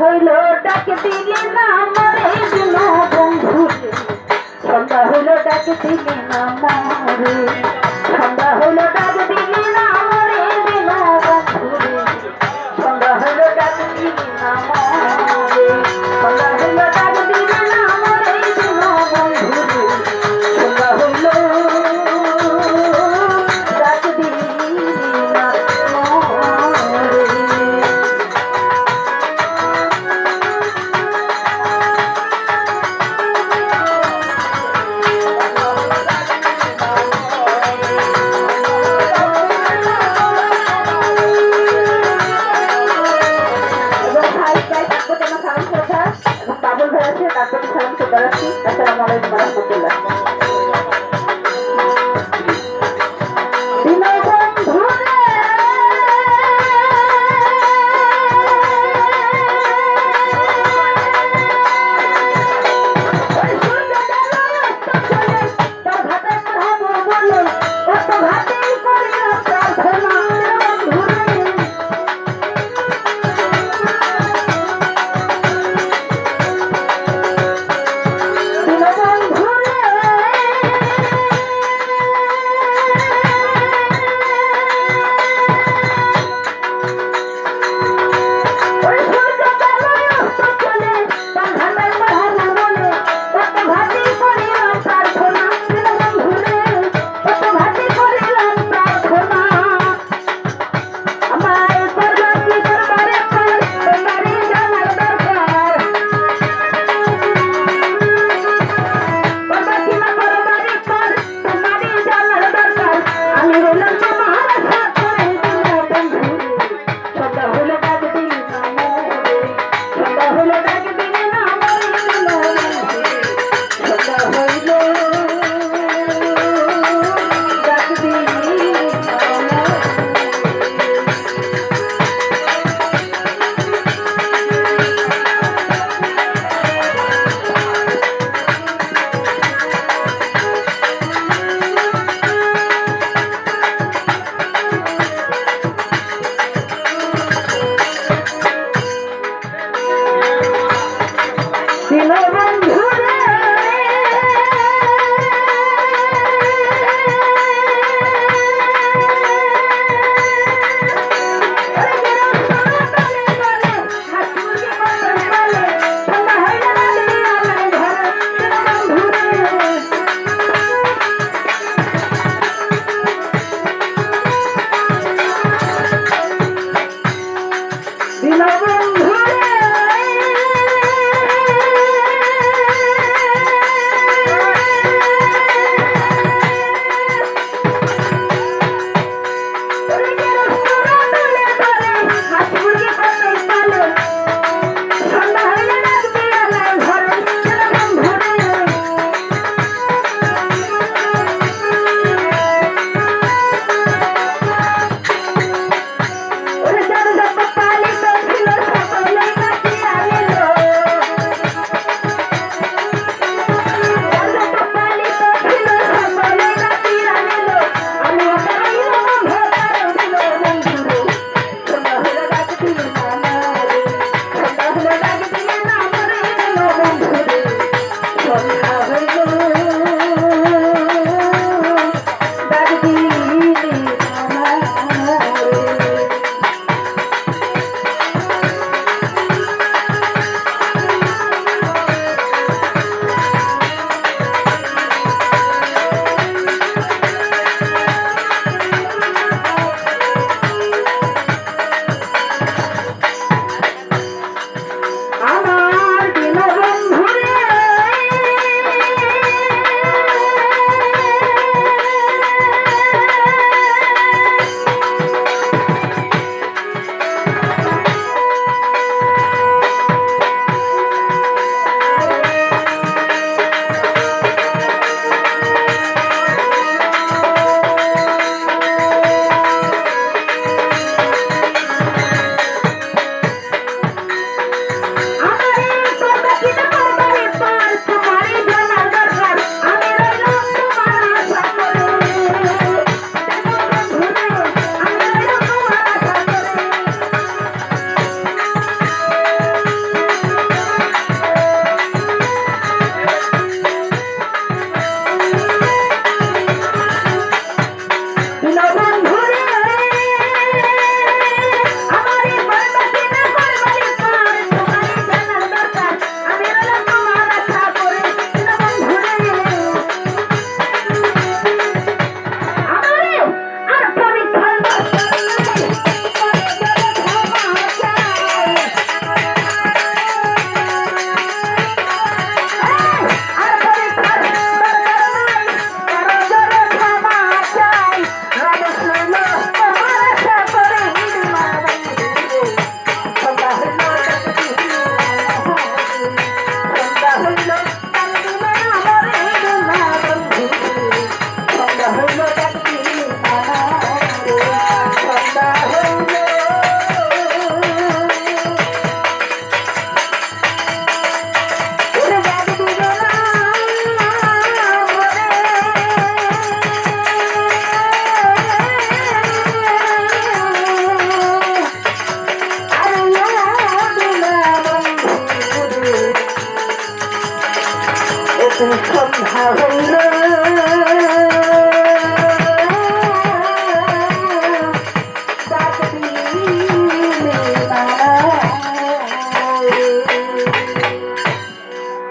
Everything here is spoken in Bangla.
হইল ডাকে দিলে না মরে দিল বন্ধু। সন্ধ্যা হইল ডাকে দিলে না মরে। সন্ধ্যা আন্তরিক সালাম আসসালামু আলাইকুম রহমতুল্লাহ।